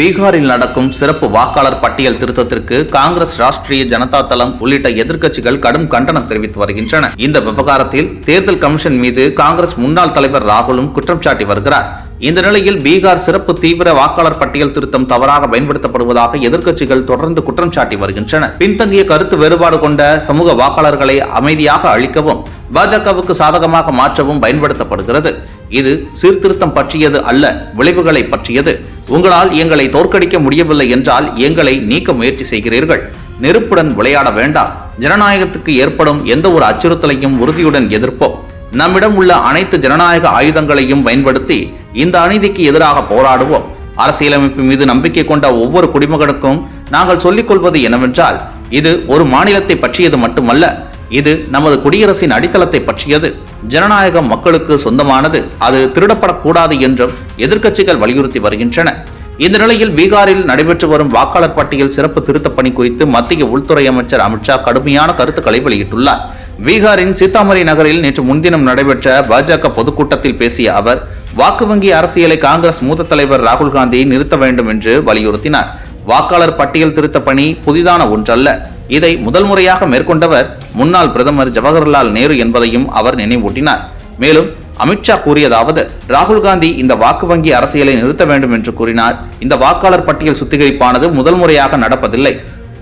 பீகாரில் நடக்கும் சிறப்பு வாக்காளர் பட்டியல் திருத்தத்திற்கு காங்கிரஸ் ராஷ்டிரிய ஜனதா தளம் உள்ளிட்ட எதிர்க்கட்சிகள் கடும் கண்டனம் தெரிவித்து வருகின்றன. இந்த விவகாரத்தில் தேர்தல் கமிஷன் மீது காங்கிரஸ் முன்னாள் தலைவர் ராகுலும் குற்றம் சாட்டி வருகிறார். இந்த நிலையில் பீகார் சிறப்பு தீவிர வாக்காளர் பட்டியல் திருத்தம் தவறாக பயன்படுத்தப்படுவதாக எதிர்க்கட்சிகள் தொடர்ந்து குற்றம் சாட்டி வருகின்றன. பின்தங்கிய கருத்து வேறுபாடு கொண்ட சமூக வாக்காளர்களை அமைதியாக அளிக்கவும் பாஜகவுக்கு சாதகமாக மாற்றவும் பயன்படுத்தப்படுகிறது. இது சீர்திருத்தம் பற்றியது அல்ல விளைவுகளை பற்றியது. உங்களால் எங்களை தோற்கடிக்க முடியவில்லை என்றால் எங்களை நீக்க முயற்சி செய்கிறீர்கள். நெருப்புடன் விளையாட வேண்டாம். ஜனநாயகத்துக்கு ஏற்படும் எந்த ஒரு அச்சுறுத்தலையும் உறுதியுடன் எதிர்ப்போம். நம்மிடம் உள்ள அனைத்து ஜனநாயக ஆயுதங்களையும் பயன்படுத்தி இந்த அநீதிக்கு எதிராக போராடுவோம். அரசியலமைப்பு மீது நம்பிக்கை கொண்ட ஒவ்வொரு குடிமகனுக்கும் நாங்கள் சொல்லிக் கொள்வது என்னவென்றால் இது ஒரு மாநிலத்தை பற்றியது மட்டுமல்ல. இது நமது குடியரசின் அடித்தளத்தை பற்றியது. ஜனநாயகம் மக்களுக்கு சொந்தமானது. அது திருடப்படக்கூடாது என்றும் எதிர்க்கட்சிகள் வலியுறுத்தி வருகின்றன. இந்த நிலையில் பீகாரில் நடைபெற்று வரும் வாக்காளர் பட்டியல் சிறப்பு திருத்தப் பணி குறித்து மத்திய உள்துறை அமைச்சர் அமித்ஷா கடுமையான கருத்துக்களை வெளியிட்டுள்ளார். பீகாரின் சீதாமரி நகரில் நேற்று முன்தினம் நடைபெற்ற பாஜக பொதுக்கூட்டத்தில் பேசிய அவர் வாக்கு வங்கி அரசியலை காங்கிரஸ் மூத்த தலைவர் ராகுல் காந்தி நிறுத்த வேண்டும் என்று வலியுறுத்தினார். வாக்காளர் பட்டியல் திருத்த பணி புதிதான ஒன்றல்ல. இதை முதல் முறையாக மேற்கொண்டவர் முன்னாள் பிரதமர் ஜவஹர்லால் நேரு என்பதையும் அவர் நினைவூட்டினார். மேலும் அமித்ஷா கூறியதாவது ராகுல் காந்தி இந்த வாக்கு வங்கி அரசியலை நிறுத்த வேண்டும் என்று கூறினார். இந்த வாக்காளர் பட்டியல் சுத்திகரிப்பானது முதல் முறையாக நடப்பதில்லை.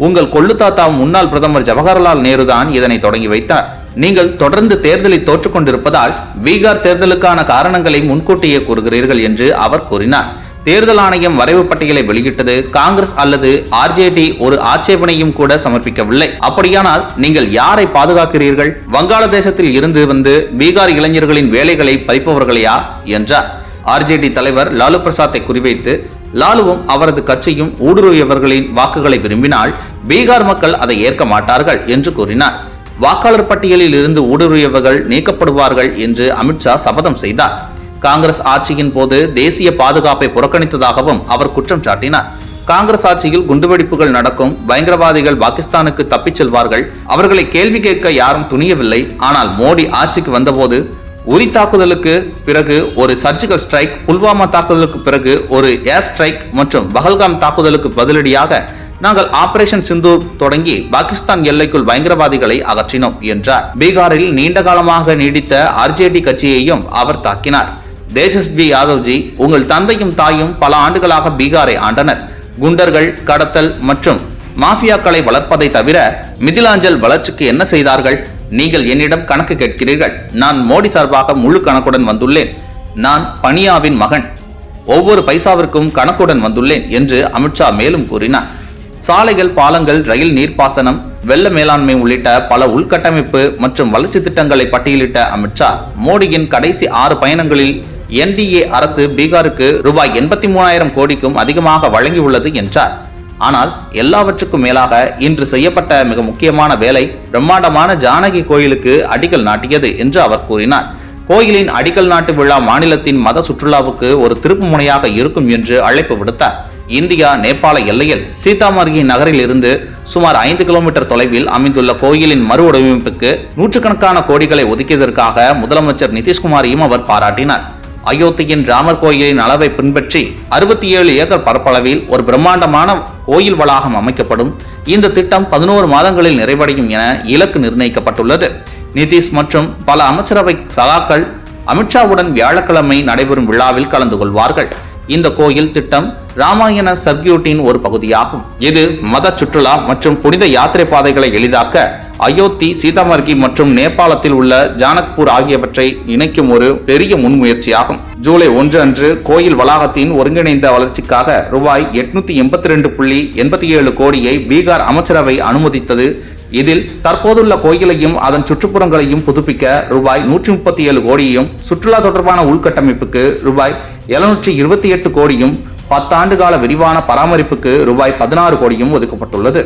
உங்கள் கொள்ளு தாத்தா முன்னாள் பிரதமர் ஜவஹர்லால் நேரு தான் இதனை தொடங்கி வைத்தார். நீங்கள் தொடர்ந்து தேர்தலில் தோற்றுக்கொண்டிருப்பதால் பீகார் தேர்தலுக்கான காரணங்களை முன்கூட்டியே கூறுகிறீர்கள் என்று அவர் கூறினார். தேர்தல் ஆணையம் வரைவு பட்டியலை வெளியிட்டது காங்கிரஸ் அல்லது ஆர்ஜேடி ஒரு ஆட்சேபனையும் கூட சமர்ப்பிக்கவில்லை. அப்படியானால் நீங்கள் யாரை பாதுகாக்கிறீர்கள்? வங்காளதேசத்தில் இருந்து வந்து பீகார் இளைஞர்களின் வேலைகளை பறிப்பவர்களையா? என்றார். ஆர்ஜேடி தலைவர் லாலு பிரசாத்தை குறிவைத்து லாலுவும் அவரது கட்சியும் ஊடுருவியவர்களின் வாக்குகளை விரும்பினால் பீகார் மக்கள் அதை ஏற்க மாட்டார்கள் என்று கூறினார். வாக்காளர் பட்டியலில் இருந்து ஊடுருவியவர்கள் நீக்கப்படுவார்கள் என்று அமித்ஷா சபதம் செய்தார். காங்கிரஸ் ஆட்சியின் போது தேசிய பாதுகாப்பை புறக்கணித்ததாகவும் அவர் குற்றம் சாட்டினார். காங்கிரஸ் ஆட்சியில் குண்டுவெடிப்புகள் நடக்கும் பயங்கரவாதிகள் பாகிஸ்தானுக்கு தப்பிச் செல்வார்கள். அவர்களை கேள்வி கேட்க யாரும் துணியவில்லை. ஆனால் மோடி ஆட்சிக்கு வந்தபோது உரி தாக்குதலுக்கு பிறகு ஒரு சர்ஜிக்கல் ஸ்ட்ரைக் புல்வாமா தாக்குதலுக்கு பிறகு ஒரு ஏர் ஸ்ட்ரைக் மற்றும் பகல்காம் தாக்குதலுக்கு பதிலடியாக நாங்கள் ஆபரேஷன் சிந்தூர் தொடங்கி பாகிஸ்தான் எல்லைக்குள் பயங்கரவாதிகளை அகற்றினோம் என்றார். பீகாரில் நீண்ட காலமாக நீடித்த ஆர்ஜேடி கட்சியையும் அவர் தாக்கினார். தேஜஸ்வி யாதவ்ஜி உங்கள் தந்தையும் தாயும் பல ஆண்டுகளாக பீகாரை ஆண்டனர். குண்டர்கள் கடத்தல் மற்றும் மாஃபியாக்களை வளர்ப்பதை தவிர மிதிலாஞ்சல் வளர்ச்சிக்கு என்ன செய்தார்கள்? நீங்கள் என்னிடம் கணக்கு கேட்கிறீர்கள். நான் மோடி சார்பாக முழு கணக்குடன் வந்துள்ளேன். நான் பனியாவின் மகன். ஒவ்வொரு பைசாவிற்கும் கணக்குடன் வந்துள்ளேன் என்று அமித்ஷா மேலும் கூறினார். சாலைகள் பாலங்கள் ரயில் நீர்ப்பாசனம் வெள்ள மேலாண்மை உள்ளிட்ட பல உள்கட்டமைப்பு மற்றும் வளர்ச்சி திட்டங்களை பட்டியலிட்ட அமித்ஷா மோடியின் கடைசி ஆறு பயணங்களில் என்டிஏ அரசு பீகாருக்கு ரூபாய் எண்பத்தி மூணாயிரம் கோடிக்கும் அதிகமாக வழங்கியுள்ளது என்றார். ஆனால் எல்லாவற்றுக்கும் மேலாக இன்று செய்யப்பட்ட மிக முக்கியமான வேலை பிரம்மாண்டமான ஜானகி கோயிலுக்கு அடிக்கல் நாட்டியது என்று அவர் கூறினார். கோயிலின் அடிக்கல் நாட்டு விழா மாநிலத்தின் மத சுற்றுலாவுக்கு ஒரு திருப்பு முனையாக இருக்கும் என்று அழைப்பு விடுத்தார். இந்தியா நேபாள எல்லையில் சீதாமர்கி நகரில் இருந்து சுமார் ஐந்து கிலோமீட்டர் தொலைவில் அமைந்துள்ள கோயிலின் மறு வடிவமைப்புக்கு நூற்றுக்கணக்கான கோடிகளை ஒதுக்கியதற்காக முதலமைச்சர் நிதிஷ்குமாரையும் அவர் பாராட்டினார். அயோத்தியின் ராமர் கோயிலின் அளவை பின்பற்றி அறுபத்தி ஏழு ஏக்கர் பரப்பளவில் ஒரு பிரம்மாண்டமான கோயில் வளாகம் அமைக்கப்படும். இந்த திட்டம் பதினோரு மாதங்களில் நிறைவடையும் என இலக்கு நிர்ணயிக்கப்பட்டுள்ளது. நிதிஷ் மற்றும் பல அமைச்சரவை சகாக்கள் அமித்ஷாவுடன் வியாழக்கிழமை நடைபெறும் விழாவில் கலந்து கொள்வார்கள். இந்த கோயில் திட்டம் ராமாயண சர்க்கியூட்டின் ஒரு பகுதியாகும். இது மத சுற்றுலா மற்றும் புனித யாத்திரை பாதைகளை எளிதாக்க அயோத்தி சீதாமர்கி மற்றும் நேபாளத்தில் உள்ள ஜானக்பூர் ஆகியவற்றை இணைக்கும் ஒரு பெரிய முன்முயற்சியாகும். ஜூலை ஒன்று அன்று கோயில் வளாகத்தின் ஒருங்கிணைந்த வளர்ச்சிக்காக ரூபாய் எட்நூத்தி எண்பத்தி ரெண்டு புள்ளி எண்பத்தி ஏழு கோடியை பீகார் அமைச்சரவை அனுமதித்தது. இதில் தற்போதுள்ள கோயிலையும் அதன் சுற்றுப்புறங்களையும் புதுப்பிக்க ரூபாய் நூற்றி முப்பத்தி ஏழு கோடியும் சுற்றுலா தொடர்பான உள்கட்டமைப்புக்கு ரூபாய் எழுநூற்றி இருபத்தி எட்டு கோடியும் பத்தாண்டு கால விரிவான பராமரிப்புக்கு ரூபாய் பதினாறு கோடியும் ஒதுக்கப்பட்டுள்ளது.